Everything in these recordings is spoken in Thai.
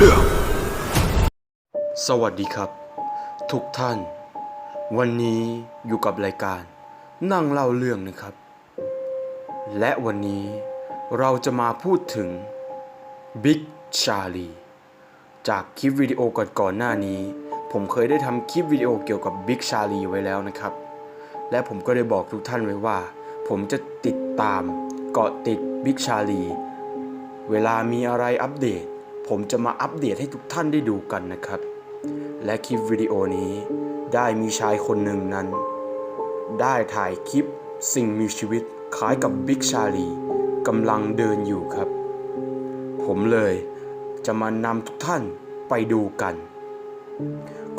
เรื่อง สวัสดีครับ ทุกท่าน วันนี้อยู่กับรายการ นั่งเล่าเรื่องนะครับ และวันนี้เราจะมาพูดถึงบิ๊กชาลีจากคลิปวิดีโอก่อนๆหน้านี้ ผมเคยได้ทำคลิปวิดีโอเกี่ยวกับบิ๊กชาลีไว้แล้วนะครับ และผมก็ได้บอกทุกท่านไว้ว่า ผมจะติดตามเกาะติดบิ๊กชาลีเวลามีอะไรอัปเดต ผมจะมาอัปเดตให้ทุกท่านได้ดูกันนะครับ และคลิปวิดีโอนี้ได้มีชายคนหนึ่งนั้น ได้ถ่ายคลิปสิ่งมีชีวิตคล้ายกับบิ๊กชาลีกำลังเดินอยู่ครับ ผมเลยจะมานำทุกท่านไปดูกัน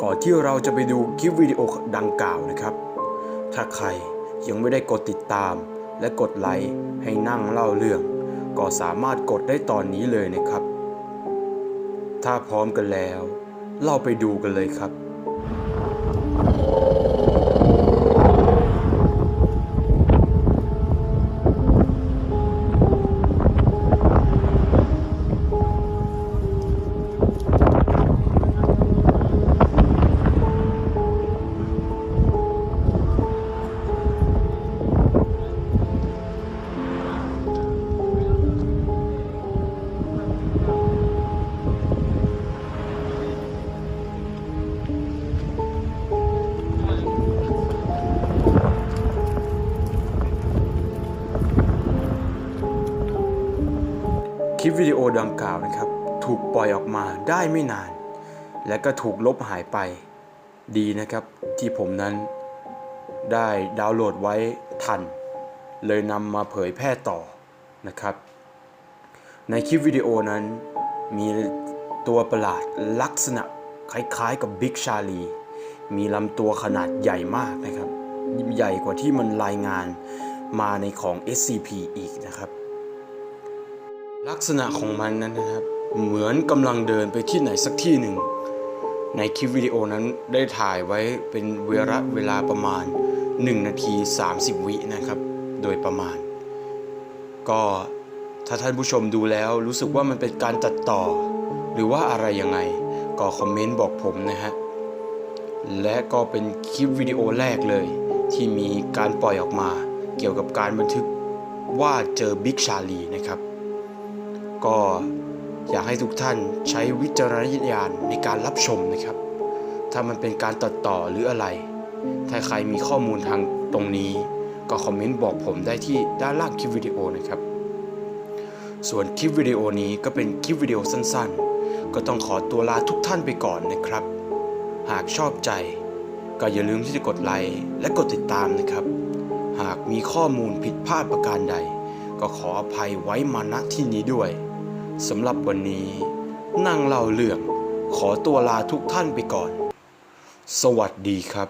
ก่อนที่เราจะไปดูคลิปวิดีโอดังกล่าวนะครับ ถ้าใครยังไม่ได้กดติดตาม และกดไลค์ให้นั่งเล่าเรื่อง ก็สามารถกดได้ตอนนี้เลยนะครับ ถ้าพร้อมกันแล้ว เราไปดูกันเลยครับ คลิปวิดีโอดังกล่าวนะครับ ถูกปล่อยออกมาได้ไม่นาน และก็ถูกลบหายไป ดีนะครับที่ผมนั้นได้ดาวน์โหลดไว้ทัน เลยนำมาเผยแพร่ต่อนะครับ ในคลิปวิดีโอนั้นมีตัวประหลาดลักษณะคล้ายๆกับบิ๊กชาลีมีลำตัวขนาดใหญ่มากนะครับ ใหญ่กว่าที่มันรายงานมาในของ SCP อีกนะครับ ลักษณะของมันนั้นนะครับ เหมือนกำลังเดินไปที่ไหนสักที่หนึ่ง ในคลิปวิดีโอนั้นได้ถ่ายไว้เป็นเวลาเวลาประมาณ 1 นาที 30 วินะครับ โดยประมาณ ก็ถ้าท่านผู้ชมดูแล้วรู้สึกว่ามันเป็นการตัดต่อ หรือว่าอะไรยังไง ก็คอมเมนต์บอกผมนะฮะ และก็เป็นคลิปวิดีโอแรกเลย ที่มีการปล่อยออกมา เกี่ยวกับการบันทึกว่าเจอบิ๊กชาลีนะครับ ก็อยากให้ทุกท่านใช้วิจารณญาณในการรับชมนะครับ ถ้ามันเป็นการตัดต่อหรืออะไร ถ้าใครมีข้อมูลทางตรงนี้ ก็คอมเมนต์บอกผมได้ที่ด้านล่างคลิปวิดีโอนะครับ ส่วนคลิปวิดีโอนี้ก็เป็นคลิปวิดีโอสั้นๆ ก็ต้องขอตัวลาทุกท่านไปก่อนนะครับ หากชอบใจ ก็อย่าลืมที่จะกดไลค์และกดติดตามนะครับ หากมีข้อมูลผิดพลาดประการใด ก็ขออภัยไว้มาณที่นี้ด้วย สำหรับวันนี้นั่งเล่าเรื่องขอตัวลาทุกท่านไปก่อน สวัสดีครับ